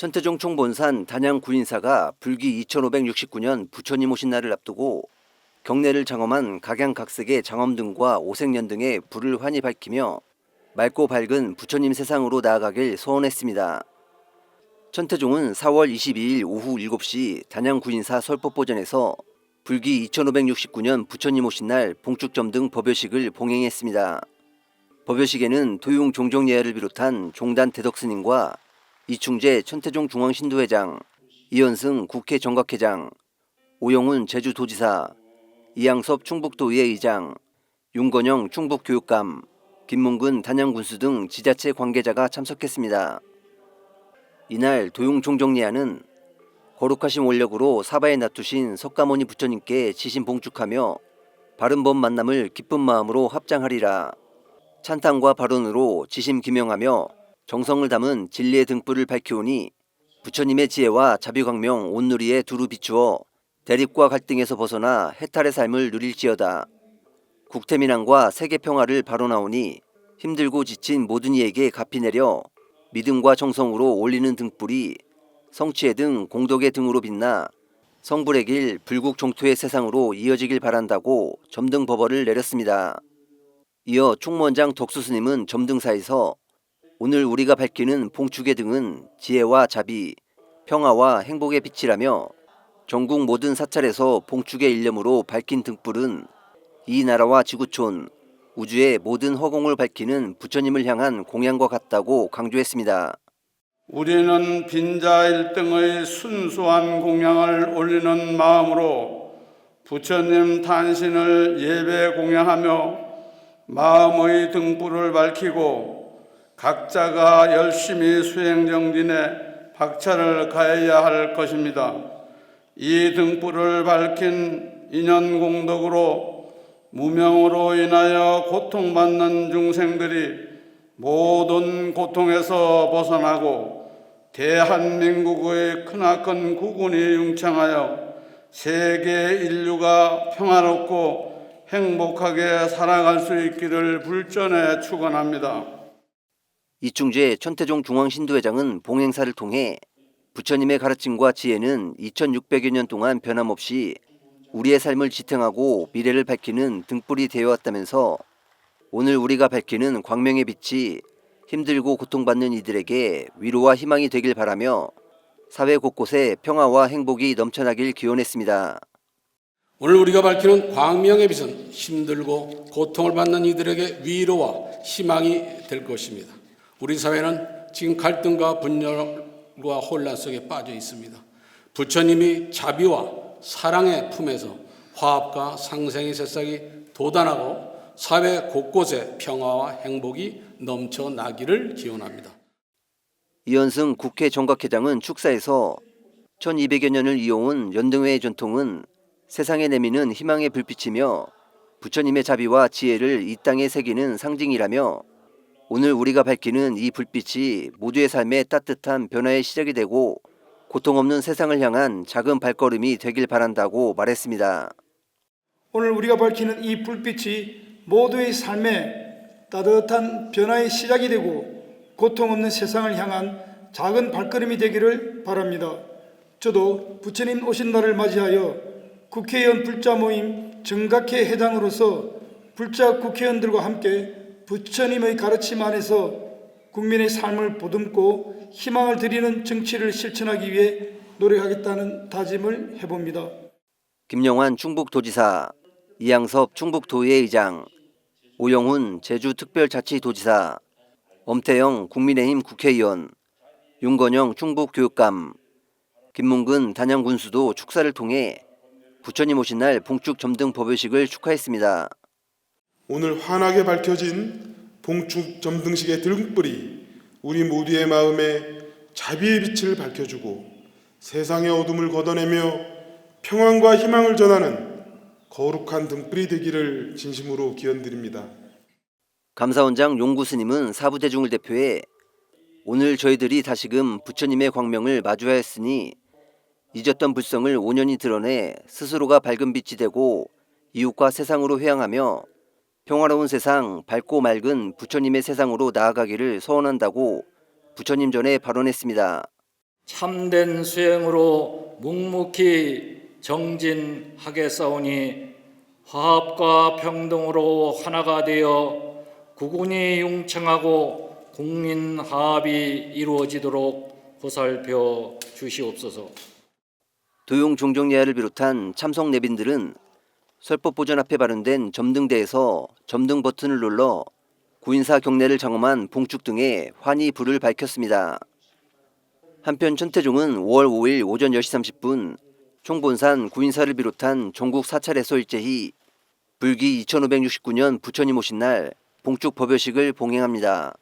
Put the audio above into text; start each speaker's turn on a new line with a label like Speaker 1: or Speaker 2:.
Speaker 1: 천태종 총본산 단양 구인사가 불기 2569년 부처님 오신 날을 앞두고 경내를 장엄한 각양각색의 장엄 등과 오색연 등의 불을 환히 밝히며 맑고 밝은 부처님 세상으로 나아가길 소원했습니다. 천태종은 4월 22일 오후 7시 단양 구인사 설법보전에서 불기 2569년 부처님 오신 날 봉축점 등 법요식을 봉행했습니다. 법요식에는 도용 종정예하를 비롯한 종단 대덕스님과 이충재 천태종 중앙신도회장, 이현승 국회 정각회장, 오영훈 제주도지사, 이양섭 충북도의회 의장, 윤건영 충북교육감, 김문근 단양군수 등 지자체 관계자가 참석했습니다. 이날 도용 종정예하는 거룩하신 원력으로 사바에 놔두신 석가모니 부처님께 지신 봉축하며 바른법 만남을 기쁜 마음으로 합장하리라. 찬탄과 발언으로 지심 기명하며 정성을 담은 진리의 등불을 밝히오니 부처님의 지혜와 자비광명 온누리에 두루 비추어 대립과 갈등에서 벗어나 해탈의 삶을 누릴지어다. 국태민안과 세계 평화를 바로나오니 힘들고 지친 모든 이에게 갚이 내려 믿음과 정성으로 올리는 등불이 성취의 등 공덕의 등으로 빛나 성불의 길 불국 종토의 세상으로 이어지길 바란다고 점등 법어를 내렸습니다. 이어 총무원장 덕수스님은 점등사에서 오늘 우리가 밝히는 봉축의 등은 지혜와 자비, 평화와 행복의 빛이라며 전국 모든 사찰에서 봉축의 일념으로 밝힌 등불은 이 나라와 지구촌, 우주의 모든 허공을 밝히는 부처님을 향한 공양과 같다고 강조했습니다.
Speaker 2: 우리는 빈자 일등의 순수한 공양을 올리는 마음으로 부처님 탄신을 예배 공양하며 마음의 등불을 밝히고 각자가 열심히 수행 정진에 박차를 가해야 할 것입니다. 이 등불을 밝힌 인연 공덕으로 무명으로 인하여 고통받는 중생들이 모든 고통에서 벗어나고 대한민국의 크나큰 구군이 융창하여 세계 인류가 평화롭고 행복하게 살아갈 수 있기를 불전에 축원합니다.
Speaker 1: 이충재 천태종 중앙신도회장은 봉행사를 통해 부처님의 가르침과 지혜는 2600여 년 동안 변함없이 우리의 삶을 지탱하고 미래를 밝히는 등불이 되어왔다면서 오늘 우리가 밝히는 광명의 빛이 힘들고 고통받는 이들에게 위로와 희망이 되길 바라며 사회 곳곳에 평화와 행복이 넘쳐나길 기원했습니다.
Speaker 3: 오늘 우리가 밝히는 광명의 빛은 힘들고 고통을 받는 이들에게 위로와 희망이 될 것입니다. 우리 사회는 지금 갈등과 분열과 혼란 속에 빠져 있습니다. 부처님이 자비와 사랑의 품에서 화합과 상생의 새싹이 돋아나고 사회 곳곳에 평화와 행복이 넘쳐나기를 기원합니다.
Speaker 1: 이현승 국회 정각회장은 축사에서 1200여 년을 이어온 연등회의 전통은 세상에 내미는 희망의 불빛이며 부처님의 자비와 지혜를 이 땅에 새기는 상징이라며 오늘 우리가 밝히는 이 불빛이 모두의 삶에 따뜻한 변화의 시작이 되고 고통 없는 세상을 향한 작은 발걸음이 되길 바란다고 말했습니다.
Speaker 4: 오늘 우리가 밝히는 이 불빛이 모두의 삶에 따뜻한 변화의 시작이 되고 고통 없는 세상을 향한 작은 발걸음이 되기를 바랍니다. 저도 부처님 오신 날을 맞이하여 국회의원 불자 모임 정각회 회장으로서 불자 국회의원들과 함께 부처님의 가르침 안에서 국민의 삶을 보듬고 희망을 드리는 정치를 실천하기 위해 노력하겠다는 다짐을 해봅니다.
Speaker 1: 김영환 충북도지사, 이양섭 충북도의회 의장, 오영훈 제주특별자치도지사, 엄태영 국민의힘 국회의원, 윤건영 충북교육감, 김문근 단양군수도 축사를 통해 부처님 오신 날 봉축 점등 법요식을 축하했습니다.
Speaker 5: 오늘 환하게 밝혀진 봉축 점등식의 등불이 우리 모두의 마음에 자비의 빛을 밝혀주고 세상의 어둠을 걷어내며 평안과 희망을 전하는 거룩한 등불이 되기를 진심으로 기원드립니다.
Speaker 1: 감사원장 용구 스님은 사부대중을 대표해 오늘 저희들이 다시금 부처님의 광명을 마주하였으니 잊었던 불성을 온전히 드러내 스스로가 밝은 빛이 되고 이웃과 세상으로 회항하며 평화로운 세상 밝고 맑은 부처님의 세상으로 나아가기를 소원한다고 부처님 전에 발언했습니다.
Speaker 6: 참된 수행으로 묵묵히 정진하겠사오니 화합과 평등으로 하나가 되어 국군이 융창하고 국민 화합이 이루어지도록 보살펴 주시옵소서.
Speaker 1: 도용 종정예하를 비롯한 참석 내빈들은 설법 보전 앞에 발언된 점등대에서 점등 버튼을 눌러 구인사 경례를 장엄한 봉축 등에 환희 불을 밝혔습니다. 한편 천태종은 5월 5일 오전 10시 30분 총본산 구인사를 비롯한 전국 사찰에서 일제히 불기 2569년 부처님 오신 날 봉축 법요식을 봉행합니다.